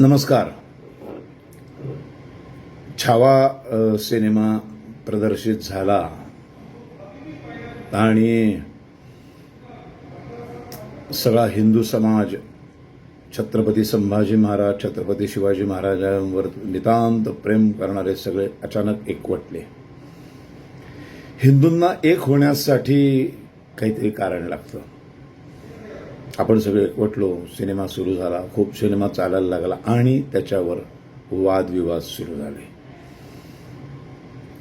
नमस्कार. छावा सिनेमा प्रदर्शित झाला. आणि सगळा हिंदू समाज छत्रपती संभाजी महाराज छत्रपती शिवाजी महाराजांवर नितांत प्रेम करणारे सगळे अचानक एकवटले. हिंदूंना एक होण्यासाठी काहीतरी कारण लागतं. आपण सगळे एकवटलो सिनेमा सुरू झाला खूप सिनेमा चालायला लागला आणि त्याच्यावर वादविवाद सुरू झाले.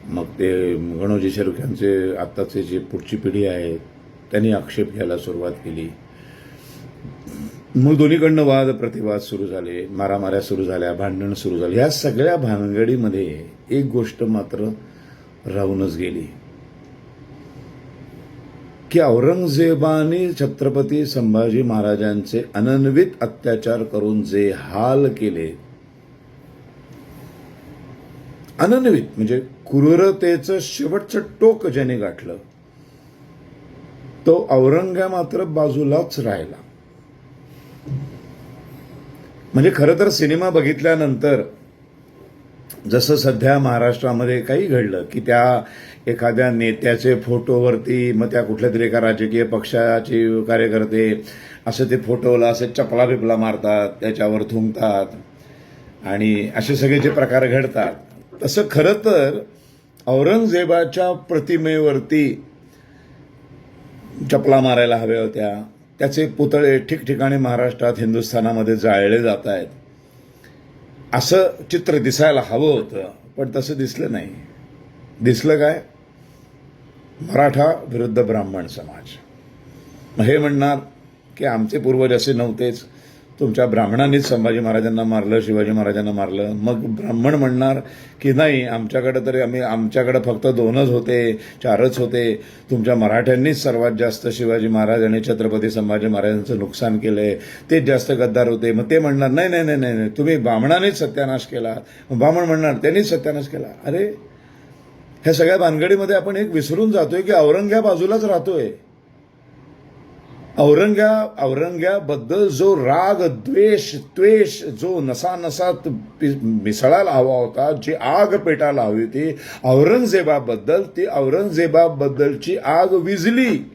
मग ते गणोजी शेरुख यांचे आत्ताचे जे पुढची पिढी आहे त्यांनी आक्षेप घ्यायला सुरुवात केली. मग दोन्हीकडनं वाद प्रतिवाद सुरू झाले मारामाऱ्या सुरू झाल्या भांडणं सुरू झाली. ह्या सगळ्या भानगडीमध्ये एक गोष्ट मात्र राहूनच गेली. की औरंगजेबाने छत्रपती संभाजी महाराजांचे अनन्वित अत्याचार करून जे हाल केले अनन्वित म्हणजे क्रूरतेचं शेवटचं टोक ज्याने गाठलं तो औरंग मात्र बाजूलाच राहिला. म्हणजे खरं तर सिनेमा बघितल्यानंतर जसं सध्या महाराष्ट्रामध्ये काही घडलं की त्या एखाद्या नेत्याचे फोटोवरती मग त्या कुठल्या तरी एका राजकीय पक्षाचे कार्यकर्ते असं ते फोटोला असं चपला बिपला मारतात त्याच्यावर थुंकतात आणि असे सगळे जे प्रकार घडतात. तसं खरं तर औरंगजेबाच्या प्रतिमेवरती चपला मारायला हव्या होत्या. त्याचे पुतळे ठिकठिकाणी महाराष्ट्रात हिंदुस्थानामध्ये जाळले जात आहेत. असं चित्र दिसायला हवं होतं पण तसं दिसलं नाही. दिसलं काय? मराठा विरुद्ध ब्राह्मण समाज. मग हे म्हणणार की आमचे पूर्वज असे नव्हतेच. तुमच्या ब्राह्मणांनीच संभाजी महाराजांना मारलं शिवाजी महाराजांना मारलं. मग ब्राह्मण म्हणणार की नाही आमच्याकडे तरी आम्ही आमच्याकडे फक्त दोनच होते चारच होते. तुमच्या मराठ्यांनीच सर्वात जास्त शिवाजी महाराज आणि छत्रपती संभाजी महाराजांचं नुकसान केलंय. तेच जास्त गद्दार होते. मग ते म्हणणार नाही नाही नाही नाही नाही, तुम्ही ब्राह्मणानेच सत्यानाश केला. मग ब्राह्मण म्हणणार त्यांनीच सत्यानाश केला. अरे ह्या सगळ्या भानगडीमध्ये आपण एक विसरून जातोय की औरंग्या बाजूलाच राहतोय. औरंगा औरंग्याबद्दल जो राग द्वेष त्वेष जो नसानसात मिसळायला हवा होता जी आग पेटायला हवी होती औरंगजेबाबद्दल ती औरंगजेबाबद्दलची आग विजली.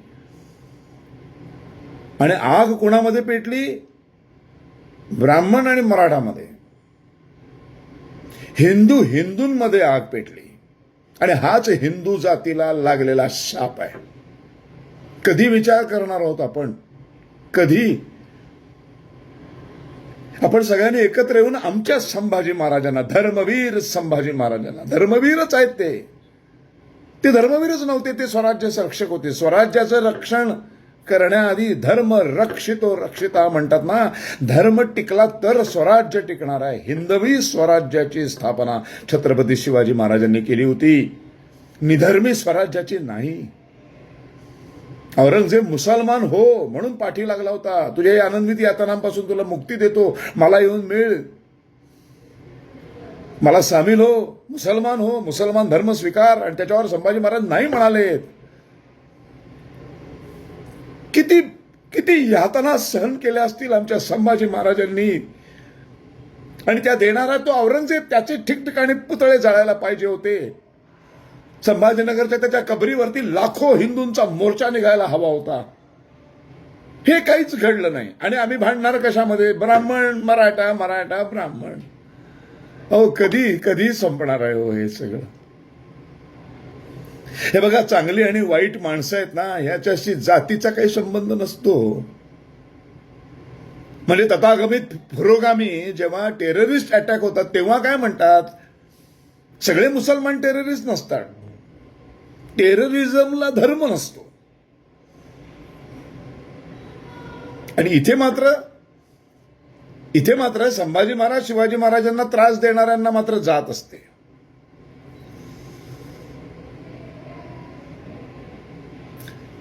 आणि आग कुणामध्ये पेटली? ब्राह्मण आणि मराठामध्ये. हिंदू हिंदूंमध्ये आग पेटली. आणि हाच हिंदू जातीला लागलेला शाप आहे. कधी विचार करणार आहोत आपण? कधी? आपण सगळ्यांनी एकत्र येऊन आमच्या संभाजी महाराजांना धर्मवीर संभाजी महाराजांना धर्मवीरच आहेत ते. ते धर्मवीरच नव्हते ते स्वराज्याचे रक्षक होते. स्वराज्याचं रक्षण करण्याआधी धर्म रक्षितो रक्षिता म्हणतात ना धर्म टिकला तर स्वराज्य टिकणार आहे. हिंदवी स्वराज्याची स्थापना छत्रपती शिवाजी महाराजांनी केली होती. निधर्मी स्वराज्याची नाही. औरंगजेब मुसलमान हो म्हणून पाठी लागला होता. तुझ्या या आनंदित यातनांपासून तुला मुक्ती देतो. मला येऊन मिळ. मला सामील हो. मुसलमान हो. मुसलमान धर्म स्वीकार. आणि त्याच्यावर संभाजी महाराज नाही म्हणाले. किती किती यातना सहन केल्या असतील आमच्या संभाजी महाराजांनी. आणि त्या देणारा तो औरंगजेब त्याचे ठिकठिकाणी पुतळे जाळायला पाहिजे होते. संभाजीनगरच्या त्याच्या कबरीवरती लाखो हिंदूंचा मोर्चा निघायला हवा होता. हे काहीच घडलं नाही. आणि आम्ही भांडणार कशामध्ये? ब्राह्मण मराठा मराठा ब्राह्मण. अहो कधी कधी संपणार आहे हो हे सगळं. हे बघा चांगली आणि वाईट माणसं आहेत ना ह्याच्याशी जातीचा काही संबंध नसतो. म्हणजे तथागमित पुरोगामी जेव्हा टेररिस्ट अटॅक होतात तेव्हा काय म्हणतात? सगळे मुसलमान टेररिस्ट नसतात. टेररिझमला धर्म नसतो. आणि इथे मात्र इथे मात्र संभाजी महाराज शिवाजी महाराजांना त्रास देणाऱ्यांना मात्र जात असते.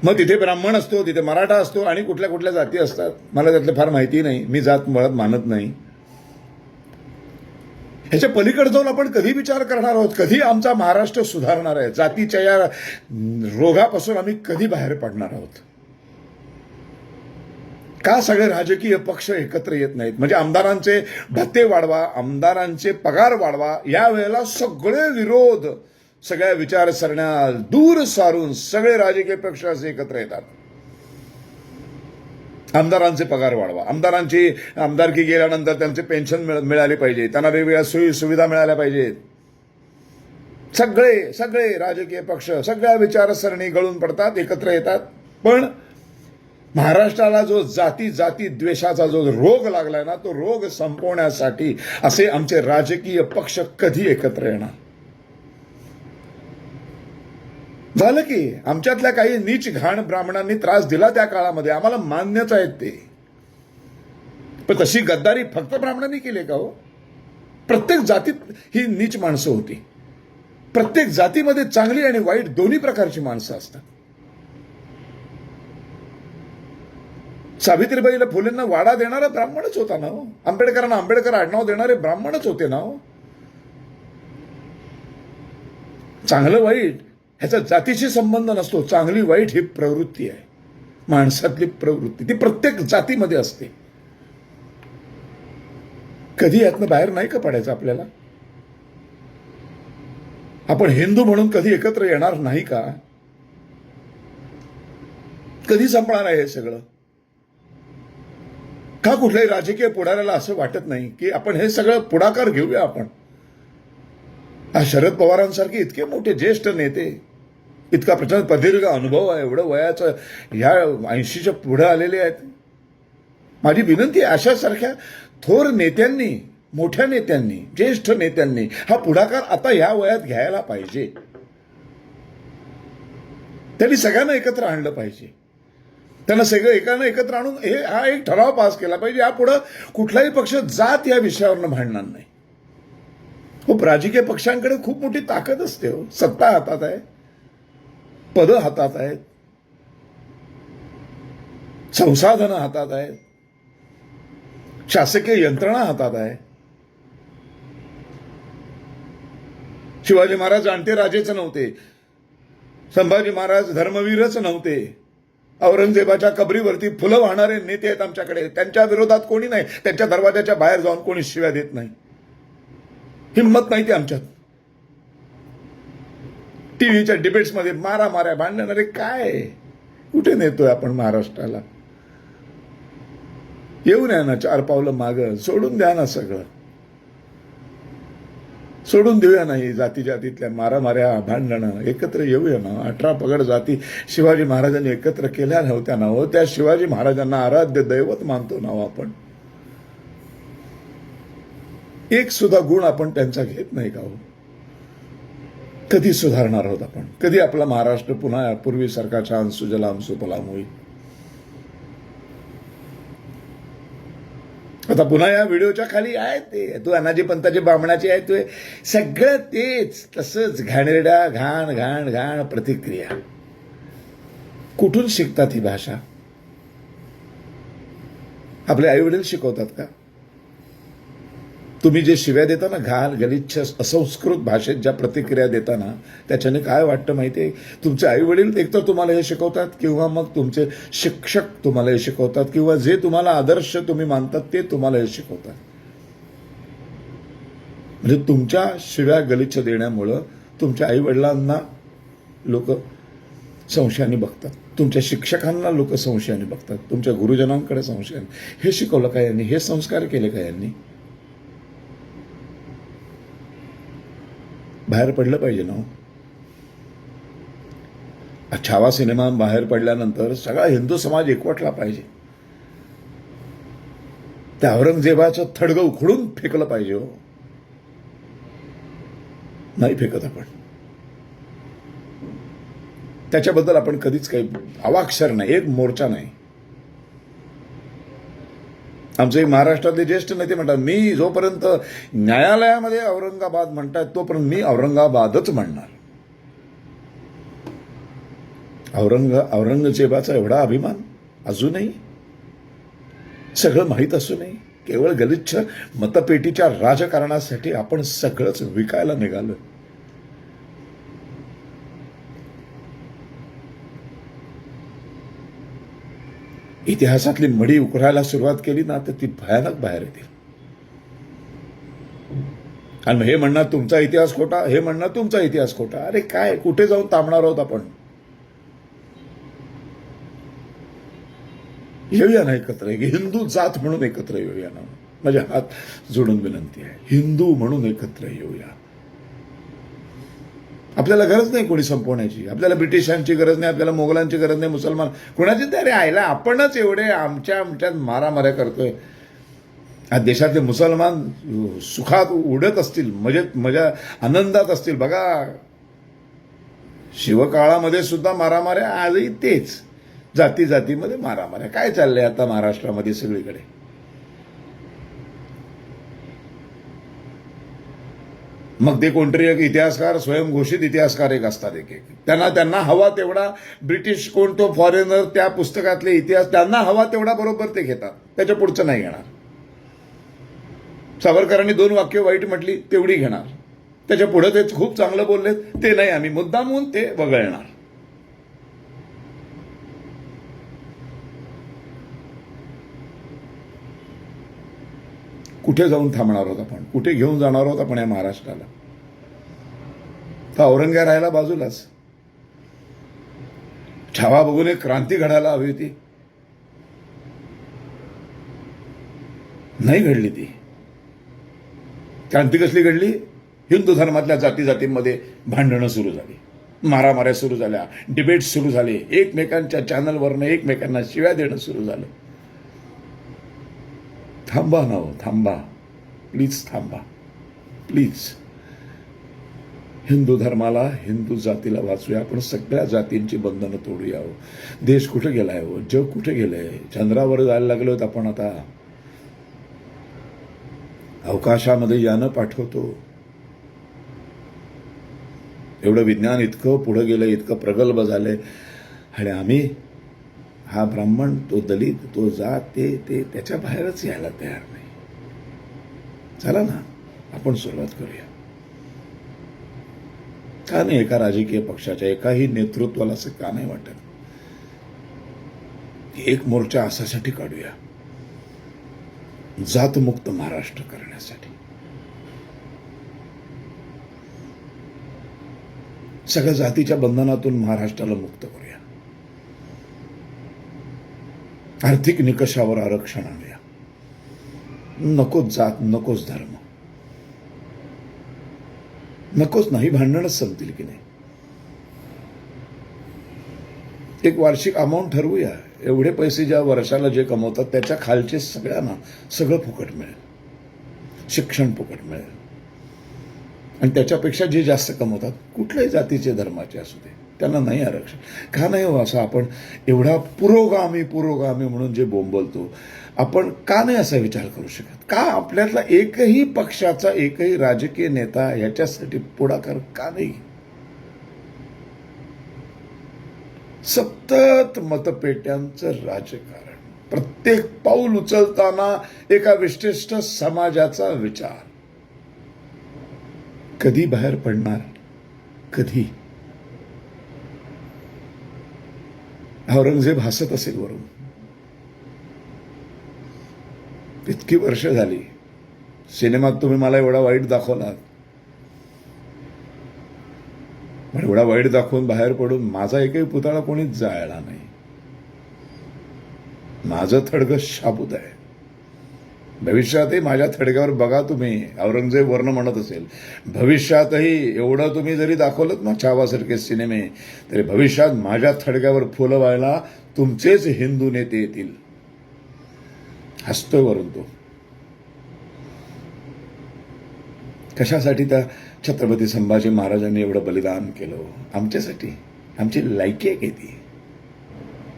मग तिथे ब्राह्मण असतो तिथे मराठा असतो आणि कुठल्या कुठल्या जाती असतात मला त्यातलं फार माहिती नाही. मी जात मुळात मानत नाही. ह्याच्या पलीकडे जाऊन आपण कधी विचार करणार आहोत? कधी आमचा महाराष्ट्र सुधारणार आहे? जातीच्या या रोगापासून आम्ही कधी बाहेर पडणार आहोत? का सगळे राजकीय पक्ष एकत्र येत नाहीत? म्हणजे आमदारांचे भत्ते वाढवा आमदारांचे पगार वाढवा या वेळेला सगळे विरोध सगळ्या विचारसरण्या दूर सारून सगळे राजकीय पक्ष असे एकत्र येतात. आमदारांचे पगार वाढवा. आमदारांची आमदारकी गेल्यानंतर त्यांचे पेन्शन मिळ- मिळाले पाहिजे. त्यांना वेगवेगळ्या सोयी सुविधा मिळाल्या पाहिजेत. सगळे सगळे राजकीय पक्ष सगळ्या विचारसरणी गळून पडतात एकत्र येतात. पण महाराष्ट्राला जो जाती जाती द्वेषाचा जो रोग लागलाय ना तो रोग संपवण्यासाठी असे आमचे राजकीय पक्ष कधी एकत्र येणार? झालं की आमच्यातल्या काही नीच घाण ब्राह्मणांनी त्रास दिला त्या काळामध्ये. आम्हाला मान्यच आहेत ते. पण तशी गद्दारी फक्त ब्राह्मणांनी केली का हो? प्रत्येक जातीत ही नीच माणसं होती. प्रत्येक जातीमध्ये चांगली आणि वाईट दोन्ही प्रकारची माणसं असतात. सावित्रीबाईला फुलेंना वाडा देणारा ब्राह्मणच होता ना हो? आंबेडकरांना आंबेडकर आडनाव देणारे ब्राह्मणच होते ना हो? चांगलं वाईट ह्याचा जातीशी संबंध नसतो. चांगली वाईट ही प्रवृत्ती आहे. माणसातली प्रवृत्ती. ती प्रत्येक जातीमध्ये असते. कधी यातनं बाहेर नाही का पडायचं आपल्याला? आपण हिंदू म्हणून कधी एकत्र येणार नाही का? कधी संपणार आहे हे सगळं? का कुठल्याही राजकीय पुढाऱ्याला असं वाटत नाही की आपण हे सगळं पुढाकार घेऊया आपण? शरद पवारांसारखे इतके मोठे ज्येष्ठ नेते इतका प्रचंड प्रदीर्घ अनुभव आहे एवढं वयाचं ह्या ऐंशीच्या पुढे आलेले आहेत. माझी विनंती अशासारख्या थोर नेत्यांनी मोठ्या नेत्यांनी ज्येष्ठ नेत्यांनी हा पुढाकार आता ह्या वयात घ्यायला पाहिजे. त्यांनी सगळ्यांना एकत्र आणलं पाहिजे. त्यांना सगळं एकानं एकत्र आणून हे हा एक ठराव पास केला पाहिजे. यापुढं कुठलाही पक्ष जात या विषयावरनं भांडणार नाही. हो राजकीय पक्षांकडे खूप मोठी ताकद असते हो. सत्ता हातात आहे. पदं हातात आहेत. संसाधनं हातात आहेत. शासकीय यंत्रणा हातात आहे. शिवाजी महाराज आणते राजेच नव्हते. संभाजी महाराज धर्मवीरच नव्हते. औरंगजेबाच्या कबरीवरती फुलं वाहणारे नेते आहेत आमच्याकडे. त्यांच्या विरोधात कोणी नाही. त्यांच्या दरवाजाच्या बाहेर जाऊन कोणी शिव्या देत नाही. हिंमत नाही ती आमच्यात. टीव्हीच्या डिबेट्समध्ये मारा माऱ्या भांडणारे काय? कुठे नेतोय आपण महाराष्ट्राला? येऊन या ना चार पावलं माग. सोडून द्या ना सगळं. सोडून देऊया नाही जाती जातीतल्या मारामाऱ्या भांडणं. एकत्र येऊया ना. अठरा पगड जाती शिवाजी महाराजांनी एकत्र केल्या नव्हत्या ना हो. त्या शिवाजी महाराजांना आराध्य दैवत मानतो ना हो आपण. एक सुद्धा गुण आपण त्यांचा घेत नाही का हो? कधी सुधारणार आहोत आपण? कधी आपला महाराष्ट्र पुन्हा पूर्वीसारखा छान सुजलाम सुफलाम होईल? आता पुन्हा या व्हिडिओच्या खाली आहे ते. तू अनाजी पंताची बामणाची आहे तू सगळं तेच. तसंच घाणेरड्या घाण घाण घाण प्रतिक्रिया. कुठून शिकतात ही भाषा? आपले आई वडील शिकवतात का? तुम्ही जे शिव्या देता ना घाण गलिच्छ असंस्कृत भाषेत ज्या प्रतिक्रिया देता ना त्याच्याने काय वाटतं माहिती आहे? तुमचे आई वडील एकतर तुम्हाला हे शिकवतात किंवा मग तुमचे शिक्षक तुम्हाला हे शिकवतात किंवा जे तुम्हाला आदर्श तुम्ही मानतात ते तुम्हाला हे शिकवतात. म्हणजे तुमच्या शिव्या गलिच्छ देण्यामुळं तुमच्या आई वडिलांना लोक संशयाने बघतात. तुमच्या शिक्षकांना लोक संशयाने बघतात. तुमच्या गुरुजनांकडे संशयाने. हे शिकवलं का यांनी? हे संस्कार केले का यांनी? बाहेर पडलं पाहिजे ना हो. छावा सिनेमा बाहेर पडल्यानंतर सगळा हिंदू समाज एकवटला पाहिजे. त्या औरंगजेबाचं थडगं उखडून फेकलं पाहिजे हो. नाही फेकत आपण. त्याच्याबद्दल आपण कधीच काही अवाक्षर नाही एक मोर्चा नाही. आमचे महाराष्ट्रातले ज्येष्ठ नेते म्हणतात मी जोपर्यंत न्यायालयामध्ये औरंगाबाद म्हणतात तोपर्यंत मी औरंगाबादच म्हणणार. औरंग औरंगजेबाचा एवढा अभिमान अजूनही? सगळं माहीत असूनही? केवळ गलिच्छ मतपेटीच्या राजकारणासाठी आपण सगळंच विकायला निघालो इतिहासातली मडी उकरायला सुरुवात केली ना तर ती भयानक बाहेर येतील आणि हे म्हणणार तुमचा इतिहास खोटा? हे म्हणणार तुमचा इतिहास खोटा. अरे काय कुठे जाऊन थांबणार आहोत आपण? येऊया ना एकत्र हिंदू जात म्हणून एकत्र येऊया ना. माझ्या हात जोडून विनंती आहे. हिंदू म्हणून एकत्र येऊया. आपल्याला गरज नाही कोणी संपवण्याची. आपल्याला ब्रिटिशांची गरज नाही आपल्याला मोगलांची गरज नाही मुसलमान. कोणाची तरी आयला आपणच एवढे आमच्या आमच्यात मारामाऱ्या करतोय. आज देशातले मुसलमान सुखात उडत असतील मजेत मजा आनंदात असतील. बघा शिवकाळामध्ये सुद्धा मारामाऱ्या आजही तेच. जाती जातीमध्ये मारामाऱ्या. काय चाललंय आता महाराष्ट्रामध्ये सगळीकडे? मग ते कोणतरी एक इतिहासकार स्वयंघोषित इतिहासकार एक असतात एक एक. त्यांना त्यांना हवा तेवढा ब्रिटिश कोण तो फॉरेनर त्या पुस्तकातले इतिहास त्यांना हवा तेवढा बरोबर ते घेतात. त्याच्या पुढचं नाही घेणार. सावरकरांनी दोन वाक्य वाईट म्हटली तेवढी घेणार. त्याच्या पुढे ते खूप चांगलं बोलले ते नाही आम्ही मुद्दामून ते वगळणार. कुठे जाऊन थांबणार आहोत आपण? कुठे घेऊन जाणार आहोत आपण या महाराष्ट्राला? तर औरंग्या राहायला बाजूलाच. छावा बघून एक क्रांती घडायला हवी होती. नाही घडली ती. क्रांती कसली घडली? हिंदू धर्मातल्या जाती जातींमध्ये भांडणं सुरू झाली. मारामाऱ्या सुरू झाल्या. डिबेट सुरू झाले. एकमेकांच्या चॅनलवरनं एकमेकांना शिव्या देणं सुरू झालं. थांबा ना हो थांबा प्लीज थांबा प्लीज हिंदू धर्माला हिंदू जातीला वाचूया. आपण सगळ्या जातींची बंधनं तोडूया हो. देश कुठे गेलाय हो? जग कुठे गेलंय? चंद्रावर जायला लागलो होत आपण आता. अवकाशामध्ये यानं पाठवतो. एवढं विज्ञान इतकं पुढं गेलं इतकं प्रगल्भ झालंय. आणि आम्ही हा ब्राह्मण तो दलित तो जात ते ते त्याच्या बाहेरच यायला तयार नाही. चला ना आपण सुरुवात करूया. का नाही एका राजकीय पक्षाच्या एकाही नेतृत्वाला असं का नाही वाटत? एक मोर्चा असासाठी काढूया. जातमुक्त महाराष्ट्र करण्यासाठी. सगळ्या जातीच्या बंधनातून महाराष्ट्राला मुक्त करूया. आर्थिक निकषावर आरक्षण आणूया. नकोच जात नकोच धर्म. नकोच नाही भांडणच संपतील की नाही. एक वार्षिक अमाऊंट ठरवूया. एवढे पैसे ज्या वर्षाला जे कमवतात त्याच्या खालचे सगळ्यांना सगळं फुकट मिळेल. शिक्षण फुकट मिळेल. आणि त्याच्यापेक्षा जे जास्त कमवतात कुठल्याही जातीचे धर्माचे असू दे. त्यांना नाही आरक्षण. का नाही हो असं आपण एवढा पुरोगामी पुरोगामी म्हणून जे बोंबलतो आपण का नाही असा विचार करू शकत? का आपल्यातला एकही पक्षाचा एकही राजकीय नेता याच्यासाठी पुढाकार का नाही? सतत मतपेट्यांचं राजकारण. प्रत्येक पाऊल उचलताना एका विशिष्ट समाजाचा विचार. कधी बाहेर पडणार? कधी? औरंगजेब हसत असेल वरून. इतकी वर्ष झाली. सिनेमात तुम्ही मला एवढा वाईट दाखवलात. पण एवढा वाईट दाखवून बाहेर पडून माझा एकही पुतळा कोणीच जाळला नाही. माझं थडगं शाबूत आहे. भविष्यातही माझ्या थडक्यावर बघा तुम्ही. औरंगजेब वर्ण म्हणत असेल. भविष्यातही एवढं तुम्ही जरी दाखवलं ना छावासारखे सिनेमे तरी भविष्यात माझ्या थडक्यावर फुलं व्हायला तुमचेच हिंदू नेते येतील. हसतोय वरून तो. कशासाठी त्या छत्रपती संभाजी महाराजांनी एवढं बलिदान केलं? आमच्यासाठी. आमची लायकी आहे ती?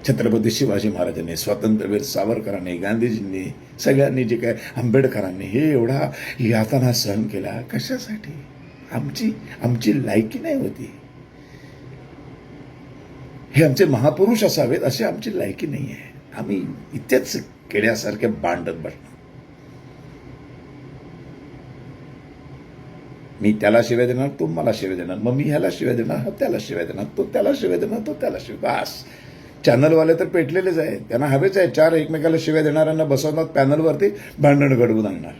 छत्रपती शिवाजी महाराजांनी स्वातंत्र्यवीर सावरकरांनी गांधीजींनी सगळ्यांनी जे काय आंबेडकरांनी हे एवढा यातना सहन केला कशासाठी? आमची आमची लायकी नाही होती. हे आमचे महापुरुष असावेत अशी आमची लायकी नाही आहे आम्ही इथेच केड्यासारखे बांडत बसणार मी त्याला शिव्या देणार तो मला शिव्या देणार मग मी ह्याला शिव्या देणार हा त्याला शिव्या देणार तो त्याला शिव्या देणार तो त्याला शिव्या बस. चॅनलवाले तर पेटलेलेच आहेत. त्यांना हवेच आहे चार एकमेकाला शिव्या देणाऱ्यांना बसवणार पॅनलवरती भांडण घडवून आणणार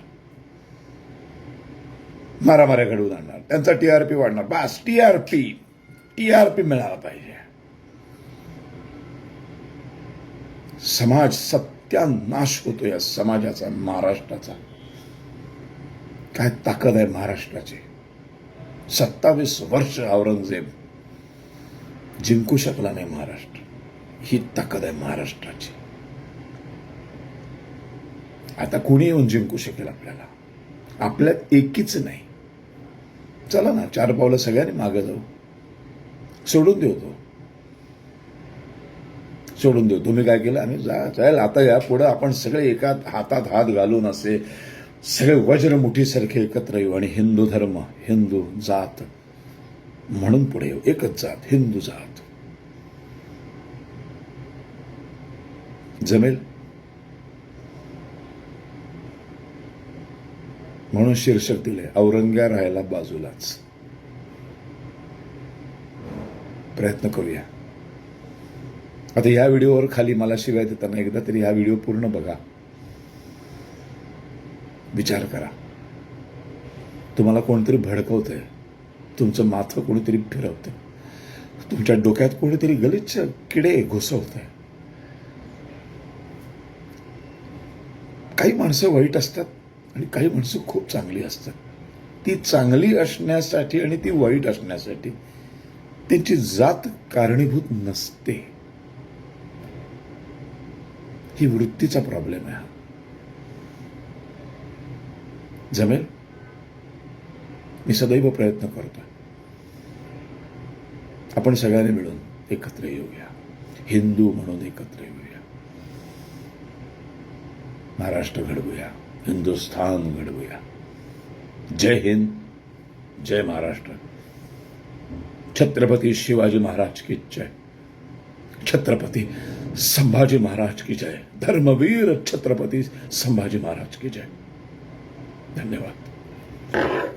मारामाऱ्या घडवून आणणार त्यांचा टी आर पी वाढणार. बास T R P T R P मिळाला पाहिजे. समाज सत्यानाश होतो या समाजाचा महाराष्ट्राचा. काय ताकद आहे महाराष्ट्राची? सत्तावीस वर्ष औरंगजेब जिंकू शकला नाही महाराष्ट्र. ही ताकद आहे महाराष्ट्राची. आता कुणी येऊन जिंकू शकेल आपल्याला? आपल्यात एकीच नाही. चला ना चार पावलं सगळ्यांनी मागे जाऊ. सोडून देऊ तो. सोडून देऊ. तुम्ही काय केलं? आम्ही जा चल आता या. पुढं आपण सगळे एका हातात हात घालून असे सगळे वज्रमुठीसारखे एकत्र येऊ. आणि हिंदू धर्म हिंदू जात म्हणून पुढे येऊ. एकच जात हिंदू जात. जमेल? म्हणून शीर्षक दिले औरंग्या राहायला बाजूलाच. प्रयत्न करूया. आता या व्हिडिओवर खाली मला शिवाय देताना एकदा तरी हा व्हिडिओ पूर्ण बघा. विचार करा. तुम्हाला कोणतरी भडकवतंय. तुमचं माथं कोणीतरी फिरवतंय. तुमच्या डोक्यात कोणीतरी गलिच्छ किडे घुसवतंय. काही माणसं वाईट असतात आणि काही माणसं खूप चांगली असतात. ती चांगली असण्यासाठी आणि ती वाईट असण्यासाठी त्यांची जात कारणीभूत नसते. ही वृत्तीचा प्रॉब्लेम आहे हा. जमेल? मी सदैव प्रयत्न करतोय. आपण सगळ्यांनी मिळून एकत्र येऊया. हिंदू म्हणून एकत्र येऊया. महाराष्ट्र घडवूया हिंदुस्थान घडवूया जय हिंद, जय महाराष्ट्र। छत्रपती शिवाजी महाराज की जय। छत्रपती संभाजी महाराज की जय। धर्मवीर छत्रपती संभाजी महाराज की जय। धन्यवाद।